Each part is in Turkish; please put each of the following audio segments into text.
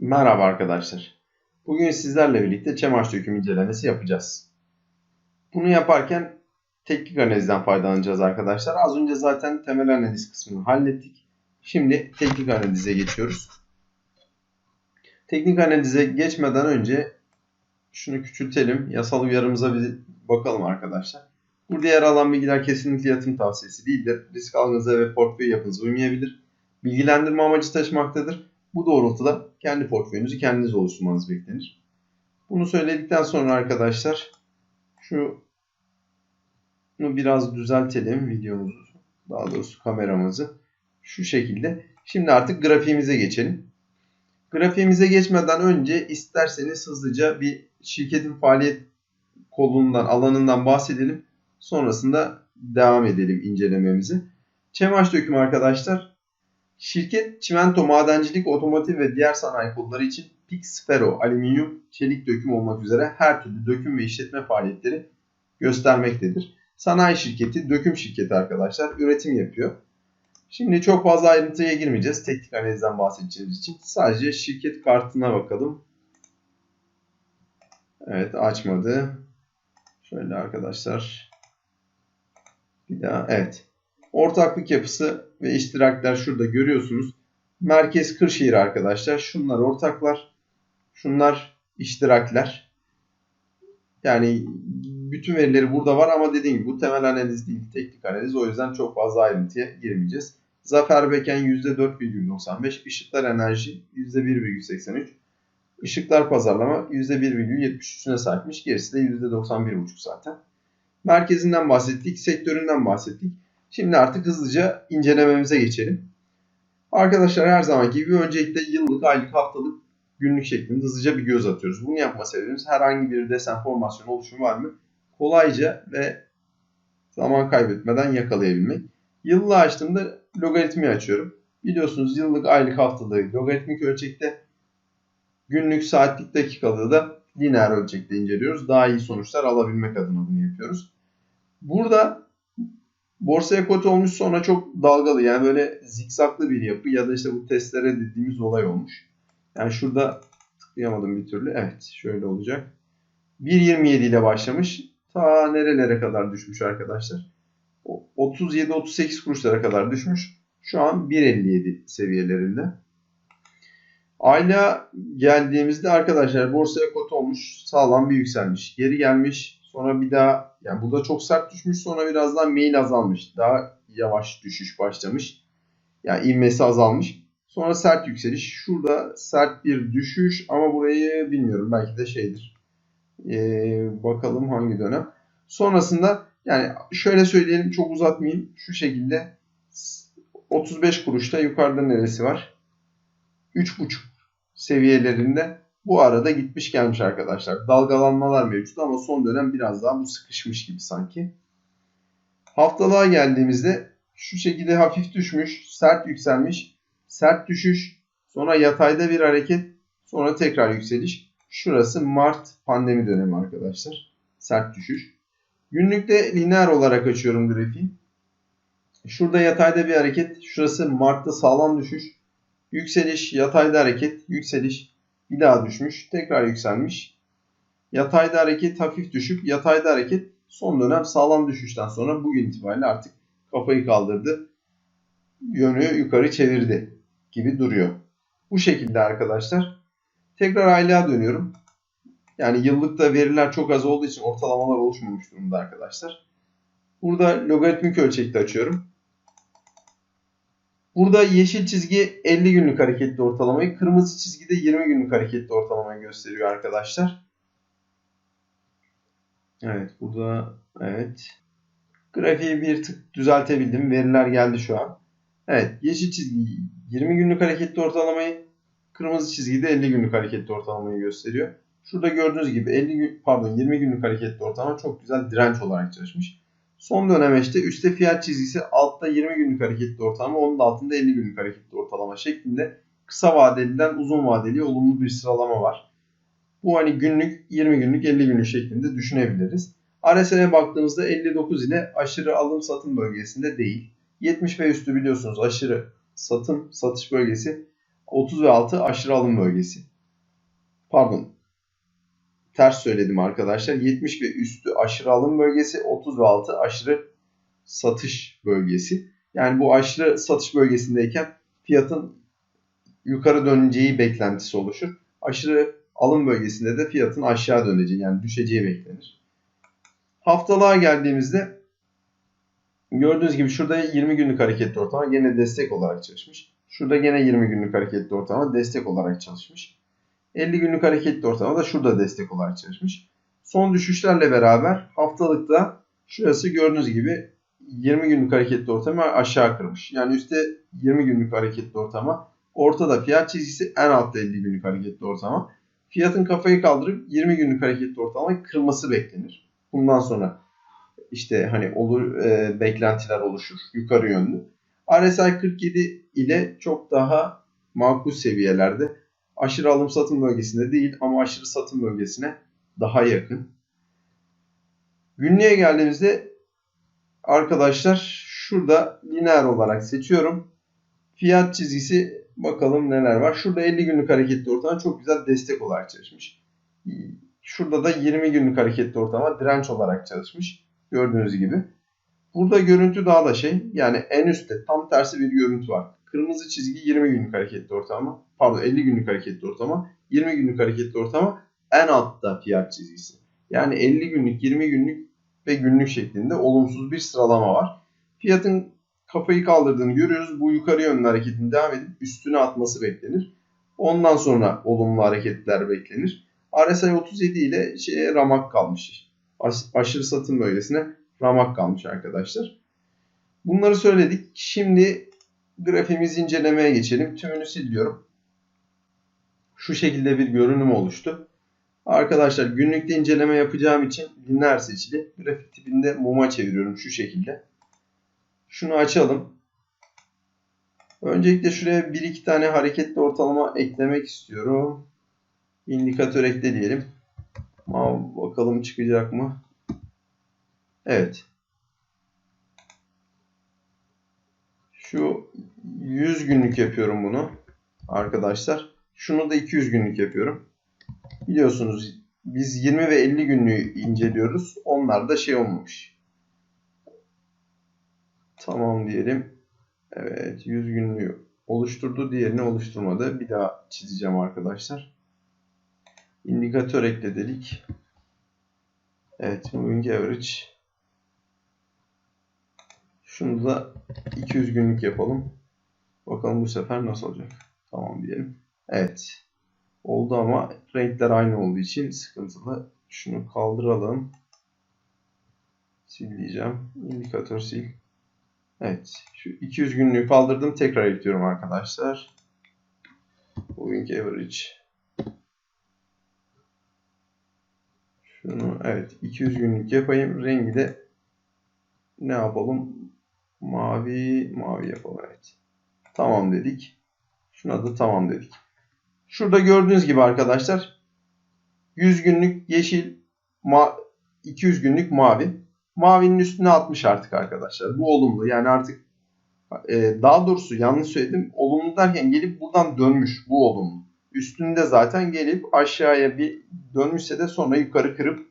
Merhaba arkadaşlar. Bugün sizlerle birlikte çemaş döküm incelemesi yapacağız. Bunu yaparken teknik analizden faydalanacağız arkadaşlar. Az önce zaten temel analiz kısmını hallettik. Şimdi teknik analize geçiyoruz. Teknik analize geçmeden önce şunu küçültelim. Yasal uyarımıza bir bakalım arkadaşlar. Burada yer alan bilgiler kesinlikle yatırım tavsiyesi değildir. Risk algınıza ve portföy yapınıza uymayabilir. Bilgilendirme amacı taşımaktadır. Bu doğrultuda kendi portföyünüzü kendiniz oluşturmanız beklenir. Bunu söyledikten sonra arkadaşlar şu bunu biraz düzeltelim videomuzu. Daha doğrusu kameramızı. Şu şekilde. Şimdi artık grafiğimize geçelim. Grafiğimize geçmeden önce isterseniz hızlıca bir şirketin faaliyet kolundan, alanından bahsedelim. Sonrasında devam edelim incelememizi. Çemaş dökümü arkadaşlar Şirket çimento, madencilik, otomotiv ve diğer sanayi kolları için pix, ferro, alüminyum, çelik döküm olmak üzere her türlü döküm ve işletme faaliyetleri göstermektedir. Sanayi şirketi, döküm şirketi arkadaşlar üretim yapıyor. Şimdi çok fazla ayrıntıya girmeyeceğiz. Teknik analizden bahsedeceğimiz için. Sadece şirket kartına bakalım. Evet açmadı. Şöyle arkadaşlar. Bir daha evet. Ortaklık yapısı ve iştirakler şurada görüyorsunuz. Merkez Kırşehir arkadaşlar. Şunlar ortaklar. Şunlar iştirakler. Yani bütün verileri burada var ama dediğim gibi bu temel analiz değil, teknik analiz. O yüzden çok fazla ayrıntıya girmeyeceğiz. Zafer Beken %4,95, Işıklar Enerji %1,83, Işıklar Pazarlama %1,73'üne sahipmiş. Gerisi de %91,5 zaten. Merkezinden bahsettik, sektöründen bahsettik. Şimdi artık hızlıca incelememize geçelim. Arkadaşlar her zamanki gibi öncelikle yıllık, aylık, haftalık, günlük şeklinde hızlıca bir göz atıyoruz. Bunu yapma sebebimiz herhangi bir desen formasyon oluşumu var mı? Kolayca ve zaman kaybetmeden yakalayabilmek. Yıllığı açtığımda logaritmi açıyorum. Biliyorsunuz yıllık, aylık, haftalığı logaritmik ölçekte, günlük, saatlik, dakikalığı da lineer ölçekte inceliyoruz. Daha iyi sonuçlar alabilmek adına bunu yapıyoruz. Burada borsaya kote olmuş sonra çok dalgalı yani böyle zikzaklı bir yapı ya da işte bu testlere dediğimiz olay olmuş. Yani şurada tıklayamadım bir türlü. Evet şöyle olacak. 1.27 ile başlamış. Ta nerelere kadar düşmüş arkadaşlar. 37-38 kuruşlara kadar düşmüş. Şu an 1.57 seviyelerinde. Ayla geldiğimizde arkadaşlar borsaya kot olmuş. Sağlam bir yükselmiş. Geri gelmiş. Sonra bir daha yani burada çok sert düşmüş. Sonra biraz daha mail azalmış. Daha yavaş düşüş başlamış. Yani inmesi azalmış. Sonra sert yükseliş. Şurada sert bir düşüş ama burayı bilmiyorum. Belki de şeydir. Ee, bakalım hangi dönem. Sonrasında yani şöyle söyleyelim çok uzatmayayım. Şu şekilde 35 kuruşta yukarıda neresi var? 3.5 seviyelerinde bu arada gitmiş gelmiş arkadaşlar. Dalgalanmalar mevcut ama son dönem biraz daha bu sıkışmış gibi sanki. Haftalığa geldiğimizde şu şekilde hafif düşmüş, sert yükselmiş, sert düşüş, sonra yatayda bir hareket, sonra tekrar yükseliş. Şurası Mart pandemi dönemi arkadaşlar. Sert düşüş. Günlükte lineer olarak açıyorum grafiği. Şurada yatayda bir hareket. Şurası Mart'ta sağlam düşüş. Yükseliş, yatayda hareket, yükseliş, bir daha düşmüş, tekrar yükselmiş. Yatayda hareket hafif düşüp yatayda hareket son dönem sağlam düşüşten sonra bugün itibariyle artık kafayı kaldırdı. Yönü yukarı çevirdi gibi duruyor. Bu şekilde arkadaşlar. Tekrar aylığa dönüyorum. Yani yıllıkta veriler çok az olduğu için ortalamalar oluşmamış durumda arkadaşlar. Burada logaritmik ölçekte açıyorum. Burada yeşil çizgi 50 günlük hareketli ortalamayı, kırmızı çizgi de 20 günlük hareketli ortalamayı gösteriyor arkadaşlar. Evet burada evet. Grafiği bir tık düzeltebildim. Veriler geldi şu an. Evet yeşil çizgi 20 günlük hareketli ortalamayı, kırmızı çizgi de 50 günlük hareketli ortalamayı gösteriyor. Şurada gördüğünüz gibi 50 gün, pardon 20 günlük hareketli ortalama çok güzel direnç olarak çalışmış. Son dönemeçte üstte fiyat çizgisi altta 20 günlük hareketli ortalama onun da altında 50 günlük hareketli ortalama şeklinde kısa vadeliden uzun vadeli olumlu bir sıralama var. Bu hani günlük 20 günlük 50 günlük şeklinde düşünebiliriz. RSI'ye baktığımızda 59 ile aşırı alım satım bölgesinde değil. 70 ve üstü biliyorsunuz aşırı satım satış bölgesi. 30 ve altı aşırı alım bölgesi. Pardon. Ters söyledim arkadaşlar. 70 ve üstü aşırı alım bölgesi, 30 ve altı aşırı satış bölgesi. Yani bu aşırı satış bölgesindeyken fiyatın yukarı döneceği beklentisi oluşur. Aşırı alım bölgesinde de fiyatın aşağı döneceği yani düşeceği beklenir. Haftalığa geldiğimizde gördüğünüz gibi şurada 20 günlük hareketli ortalama yine destek olarak çalışmış. Şurada yine 20 günlük hareketli ortalama destek olarak çalışmış. 50 günlük hareketli ortalama da şurada destek olarak çalışmış. Son düşüşlerle beraber haftalıkta şurası gördüğünüz gibi 20 günlük hareketli ortalama aşağı kırmış. Yani üstte 20 günlük hareketli ortalama, ortada fiyat çizgisi, en altta 50 günlük hareketli ortalama. Fiyatın kafayı kaldırıp 20 günlük hareketli ortalamayı kırması beklenir. Bundan sonra işte hani olur e, beklentiler oluşur yukarı yönlü. RSI 47 ile çok daha makul seviyelerde. Aşırı alım satım bölgesinde değil ama aşırı satım bölgesine daha yakın. Günlüğe geldiğimizde arkadaşlar şurada lineer olarak seçiyorum. Fiyat çizgisi bakalım neler var. Şurada 50 günlük hareketli ortalama çok güzel destek olarak çalışmış. Şurada da 20 günlük hareketli ortalama direnç olarak çalışmış. Gördüğünüz gibi. Burada görüntü daha da şey yani en üstte tam tersi bir görüntü var. Kırmızı çizgi 20 günlük hareketli ortalama. Pardon 50 günlük hareketli ortalama. 20 günlük hareketli ortalama en altta fiyat çizgisi. Yani 50 günlük, 20 günlük ve günlük şeklinde olumsuz bir sıralama var. Fiyatın kafayı kaldırdığını görüyoruz. Bu yukarı yönlü hareketin devam edip üstüne atması beklenir. Ondan sonra olumlu hareketler beklenir. RSI 37 ile şeye ramak kalmış. Aşırı satım bölgesine ramak kalmış arkadaşlar. Bunları söyledik. Şimdi grafiğimizi incelemeye geçelim. Tümünü siliyorum. Şu şekilde bir görünüm oluştu. Arkadaşlar günlükte inceleme yapacağım için lineer seçili. Grafik tipinde muma çeviriyorum şu şekilde. Şunu açalım. Öncelikle şuraya bir iki tane hareketli ortalama eklemek istiyorum. İndikatör ekle diyelim. Bakalım çıkacak mı? Evet. Şu 100 günlük yapıyorum bunu arkadaşlar. Şunu da 200 günlük yapıyorum. Biliyorsunuz biz 20 ve 50 günlüğü inceliyoruz. Onlar da şey olmamış. Tamam diyelim. Evet 100 günlüğü oluşturdu. Diğerini oluşturmadı. Bir daha çizeceğim arkadaşlar. İndikatör ekle dedik. Evet moving average. Şunu da 200 günlük yapalım. Bakalım bu sefer nasıl olacak. Tamam diyelim. Evet. Oldu ama renkler aynı olduğu için sıkıntılı. Şunu kaldıralım. Sil diyeceğim. İndikatör sil. Evet. Şu 200 günlüğü kaldırdım. Tekrar ekliyorum arkadaşlar. Moving average. Şunu evet 200 günlük yapayım. Rengi de ne yapalım? Mavi, mavi yapalım evet. Tamam dedik. Şuna da tamam dedik. Şurada gördüğünüz gibi arkadaşlar 100 günlük yeşil, 200 günlük mavi. Mavinin üstüne atmış artık arkadaşlar. Bu olumlu. Yani artık e, daha doğrusu yanlış söyledim. Olumlu derken gelip buradan dönmüş. Bu olumlu. Üstünde zaten gelip aşağıya bir dönmüşse de sonra yukarı kırıp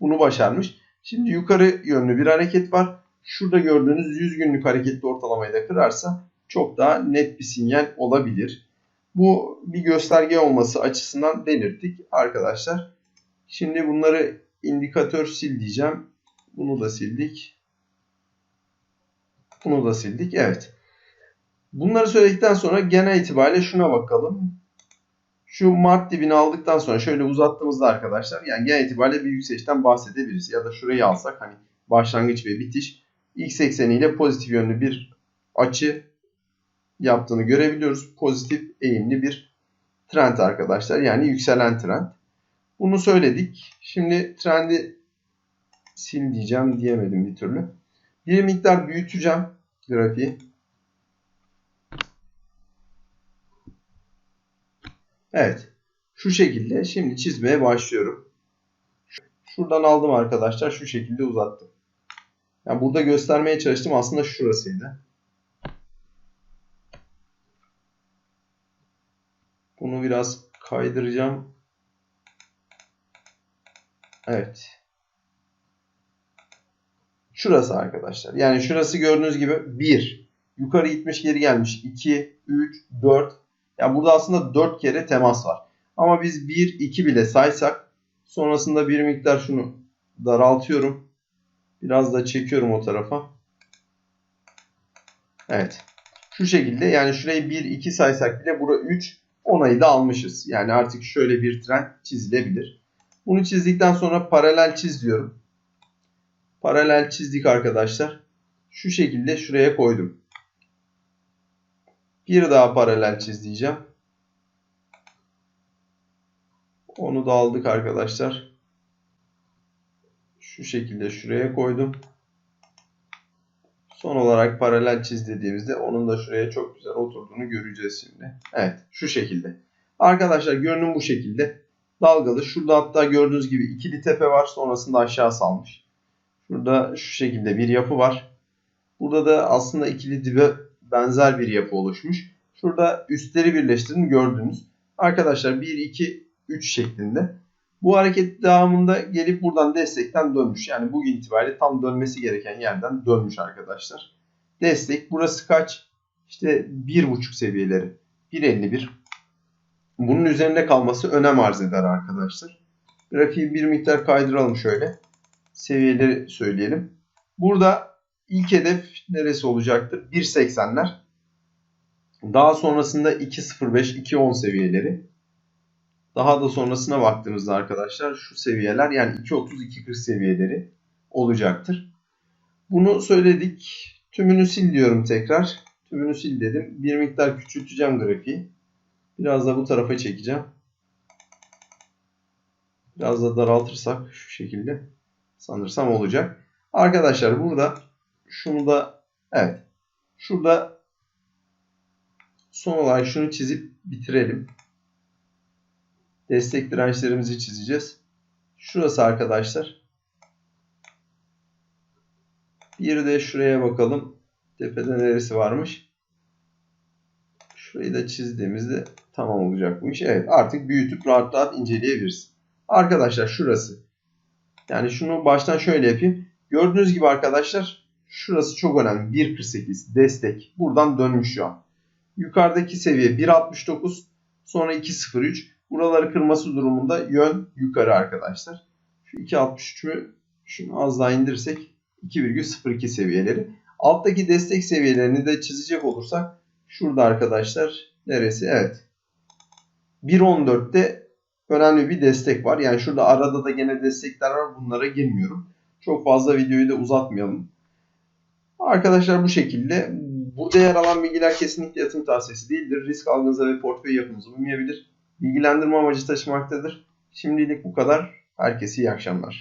bunu başarmış. Şimdi yukarı yönlü bir hareket var. Şurada gördüğünüz 100 günlük hareketli ortalamayı da kırarsa çok daha net bir sinyal olabilir. Bu bir gösterge olması açısından belirttik arkadaşlar. Şimdi bunları indikatör sil diyeceğim. Bunu da sildik. Bunu da sildik. Evet. Bunları söyledikten sonra genel itibariyle şuna bakalım. Şu Mart dibini aldıktan sonra şöyle uzattığımızda arkadaşlar yani genel itibariyle bir yükselişten bahsedebiliriz. Ya da şurayı alsak hani başlangıç ve bitiş x ekseniyle pozitif yönlü bir açı yaptığını görebiliyoruz. Pozitif eğimli bir trend arkadaşlar. Yani yükselen trend. Bunu söyledik. Şimdi trendi sil diyeceğim diyemedim bir türlü. Bir miktar büyüteceğim grafiği. Evet. Şu şekilde şimdi çizmeye başlıyorum. Şuradan aldım arkadaşlar. Şu şekilde uzattım. Yani burada göstermeye çalıştım aslında şurasıydı. Bunu biraz kaydıracağım. Evet. Şurası arkadaşlar. Yani şurası gördüğünüz gibi 1. Yukarı gitmiş geri gelmiş. 2, 3, 4. Yani burada aslında 4 kere temas var. Ama biz 1, 2 bile saysak sonrasında bir miktar şunu daraltıyorum. Biraz da çekiyorum o tarafa. Evet. Şu şekilde yani şurayı 1, 2 saysak bile bura 3. Onayı da almışız. Yani artık şöyle bir tren çizilebilir. Bunu çizdikten sonra paralel çiz diyorum. Paralel çizdik arkadaşlar. Şu şekilde şuraya koydum. Bir daha paralel çiz diyeceğim. Onu da aldık arkadaşlar. Şu şekilde şuraya koydum. Son olarak paralel çiz dediğimizde onun da şuraya çok güzel oturduğunu göreceğiz şimdi. Evet şu şekilde. Arkadaşlar görünüm bu şekilde. Dalgalı. Şurada hatta gördüğünüz gibi ikili tepe var. Sonrasında aşağı salmış. Şurada şu şekilde bir yapı var. Burada da aslında ikili dibe benzer bir yapı oluşmuş. Şurada üstleri birleştirdim gördünüz. Arkadaşlar 1, 2, 3 şeklinde. Bu hareket devamında gelip buradan destekten dönmüş. Yani bugün itibariyle tam dönmesi gereken yerden dönmüş arkadaşlar. Destek burası kaç? İşte 1.5 seviyeleri. 1.51. Bunun üzerinde kalması önem arz eder arkadaşlar. Grafiği bir miktar kaydıralım şöyle. Seviyeleri söyleyelim. Burada ilk hedef neresi olacaktır? 1.80'ler. Daha sonrasında 2.05, 2.10 seviyeleri. Daha da sonrasına baktığımızda arkadaşlar şu seviyeler yani 2.30, 2.40 seviyeleri olacaktır. Bunu söyledik. Tümünü sil diyorum tekrar. Tümünü sil dedim. Bir miktar küçülteceğim grafiği. Biraz da bu tarafa çekeceğim. Biraz da daraltırsak şu şekilde sanırsam olacak. Arkadaşlar burada şunu da evet şurada son olarak şunu çizip bitirelim. Destek dirençlerimizi çizeceğiz. Şurası arkadaşlar. Bir de şuraya bakalım. Tepede neresi varmış? Şurayı da çizdiğimizde tamam olacak bu iş. Evet artık büyütüp rahat rahat inceleyebiliriz. Arkadaşlar şurası. Yani şunu baştan şöyle yapayım. Gördüğünüz gibi arkadaşlar şurası çok önemli. 1.48 destek. Buradan dönmüş şu an. Yukarıdaki seviye 1.69 sonra 2.03. Buraları kırması durumunda yön yukarı arkadaşlar. Şu 2.63'ü şunu az daha indirsek 2,02 seviyeleri. Alttaki destek seviyelerini de çizecek olursak şurada arkadaşlar neresi? Evet. 1.14'te önemli bir destek var. Yani şurada arada da gene destekler var. Bunlara girmiyorum. Çok fazla videoyu da uzatmayalım. Arkadaşlar bu şekilde. Burada yer alan bilgiler kesinlikle yatırım tavsiyesi değildir. Risk algınıza ve portföy yapınıza uymayabilir. Bilgilendirme amacı taşımaktadır. Şimdilik bu kadar. Herkese iyi akşamlar.